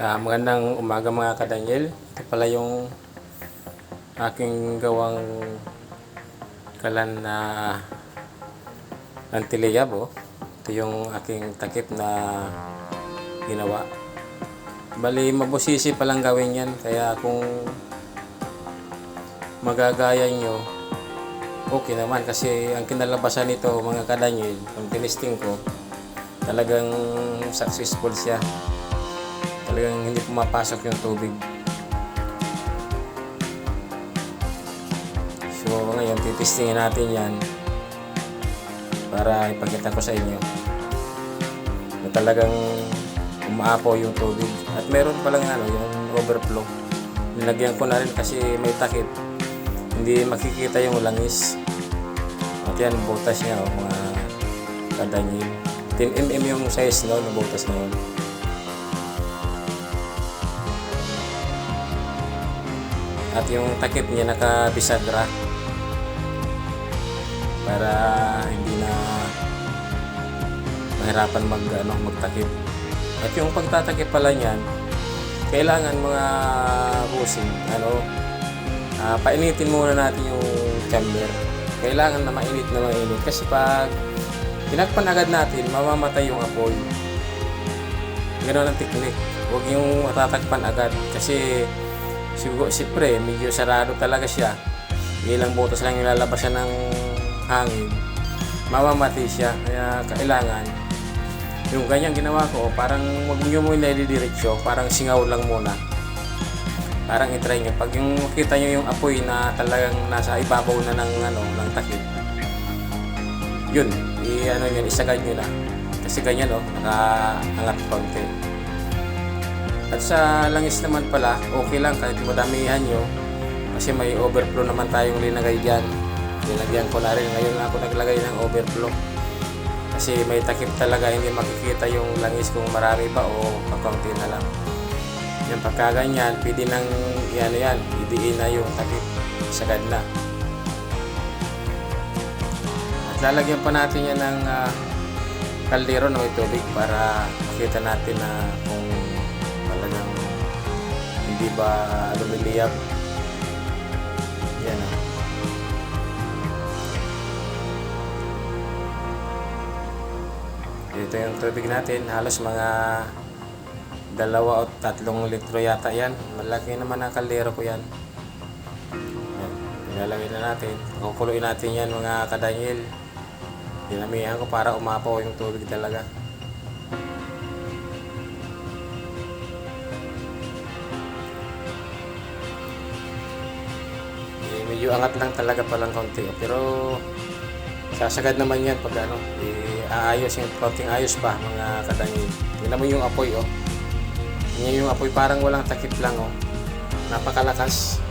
Ah, magandang umaga mga kadanyel. Ito pala yung aking gawang kalan na antiliyab oh. Ito yung aking takip na ginawa. Bali, mabusisi palang gawin yan. Kaya kung magagaya nyo, okay naman. Kasi ang kinalabasan nito mga kadanyel, kung tinisting ko, talagang successful siya talagang hindi pumapasok yung tubig. So ngayon titistingin natin yan para ipakita ko sa inyo na talagang umaapo yung tubig. At meron palang ano, yung overflow. Nilagyan ko na rin kasi may takip. Hindi makikita yung langis. At yan, butas niya, oh, mga kadanyil. 10 mm yung size no, ng butas na yun. At yung takip niya nakabisagra para hindi na mahirapan mag ano, magtakip. At yung pagtatakip pala niyan, kailangan mga busing, ano, ah, painitin muna natin yung chamber. Kailangan na mainit na mainit kasi pag tinakpan agad natin, mamamatay yung apoy. Ganun ang technique. Huwag yung matatakpan agad kasi siguro siyempre medyo sarado talaga siya. Ilang butas lang yung lalabasan ng hangin. Mamamatay siya. Kaya kailangan yung ganyan ginawa ko, parang wag nyo muna ididiretso, parang singaw lang muna. Parang itry nyo. Pag yung makita nyo yung apoy na talagang nasa ibabaw na ng, ano, ng takip, yun, i, ano yun, isagad nyo na. Kasi ganyan, oh, nakaangat konti. At sa langis naman pala, okay lang kahit madamihan nyo. Kasi may overflow naman tayong linagay dyan. Linagyan ko na rin. Ngayon ako naglagay ng overflow. Kasi may takip talaga, hindi makikita yung langis kung marami ba o kakaunti na lang. Yan, pagka ganyan, pwede nang yan yan, idiin na yung takip. Sagad na. At lalagyan pa natin yan ng ah, kaldero na may tubig para makita natin na kung hindi ba lumiliyab. Yan ah. Ito yung tubig natin, halos mga dalawa o tatlong litro yata yan. Malaki naman ang kaldero ko yan. Yan. Ilalagay na natin. Kukuluin natin yan mga kadanyil. Dinamihan ko para umapaw yung tubig talaga. Medyo angat lang talaga palang konti. Pero sasagad naman yan pag ano, eh, aayos yung konting ayos pa mga kadangin. Tingnan mo yung apoy oh. Tingnan yung apoy parang walang takip lang oh. Napakalakas.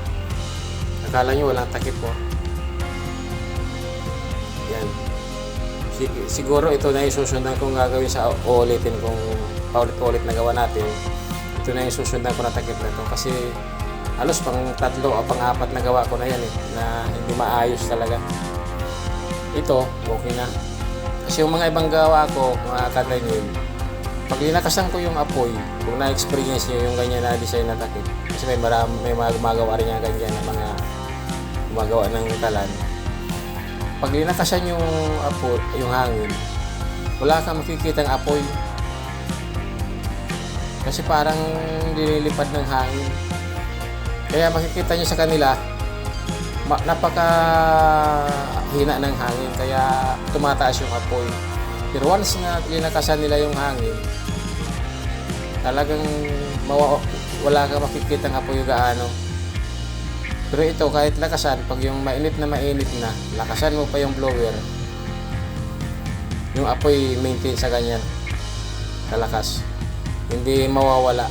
Akala nyo walang takip oh. Yan. Sig- siguro ito na yung susundan kong gagawin sa uulitin kung paulit-ulit na gawa natin. Ito na yung susundan ko na takip na to kasi halos pang tatlo o pang apat na gawa ko na yan eh na hindi maayos talaga ito, okay na. Kasi yung mga ibang gawa ko, mga katanyin, pag linakasan ko yung apoy, kung na-experience nyo yung ganyan na design na takip, kasi may, marami, may mga gumagawa rin nga ganyan na mga gumagawa ng talan. Pag linakasan yung apoy, yung hangin, wala kang makikita ng apoy. Kasi parang dililipad ng hangin. Kaya makikita nyo sa kanila, napaka hina ng hangin kaya tumataas yung apoy. Pero once na linakasan nila yung hangin, talagang mawa, wala kang makikita ng apoy gaano. Pero ito kahit lakasan, pag yung mainit na mainit na, lakasan mo pa yung blower, yung apoy maintain sa ganyan, kalakas. Hindi mawawala.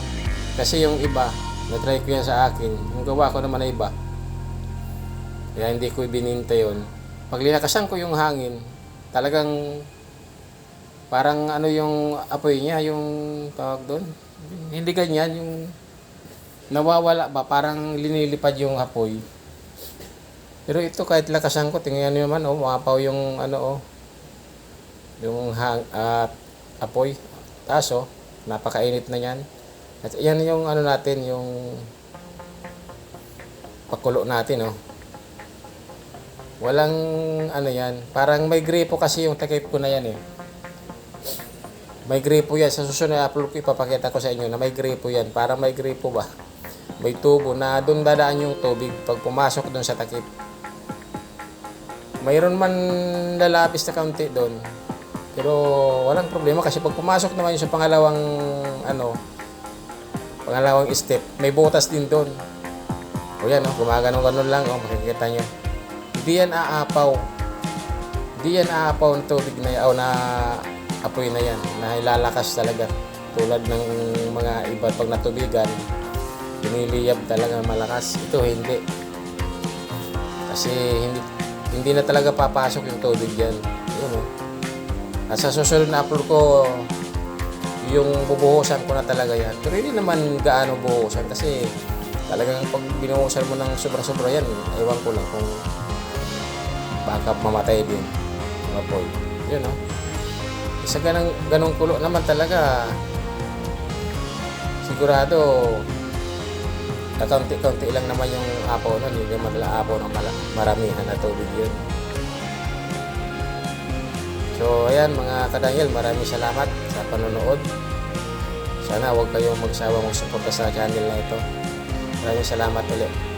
Kasi yung iba, na-try ko yan sa akin, yung gawa ko naman na iba, kaya hindi ko ibininta yon. Pag linakasan ko yung hangin, talagang parang ano yung apoy niya, yung tawag doon. Hindi ganyan, yung nawawala ba, parang linilipad yung apoy. Pero ito kahit lakasan ko, tingnan niyo naman, oh, umapaw yung ano, oh, yung hang, at apoy. Taas, oh, napakainit na yan. At yan yung ano natin, yung pakulo natin, oh. Walang ano yan, parang may gripo kasi yung takip ko na yan eh. May gripo yan. Sa susunod na upload ko, ipapakita ko sa inyo na may gripo yan. Parang may gripo ba? May tubo na doon dadaan yung tubig pag pumasok doon sa takip. Mayroon man lalapis na kaunti doon. Pero walang problema kasi pag pumasok naman yung sa pangalawang ano, pangalawang step, may butas din doon. O yan, oh, gumaganon-ganon lang, oh, makikita nyo. Hindi yan aapaw. Hindi yan aapaw ang tubig na yaw na apoy na yan, na ilalakas talaga. Tulad ng mga iba pag natubigan, piniliyab talaga malakas. Ito hindi. Kasi hindi, hindi na talaga papasok yung tubig yan. Yun, oh. Sa susunod na upload ko, yung bubuhusan ko na talaga yan. Pero hindi naman gaano buhusan kasi talagang pag binuhusan mo ng sobra-sobra yan, ewan ko lang kung baka mamatay din yung apoy. Yun, no? Sa ganang, ganong kulo naman talaga, sigurado, kaunti-kaunti lang naman yung apaw nun, hindi naman apaw ng maramihan na tubig yun. So, ayan mga kadangil, maraming salamat sa panonood. Sana huwag kayong magsawa magsuporta sa channel na ito. Maraming salamat ulit.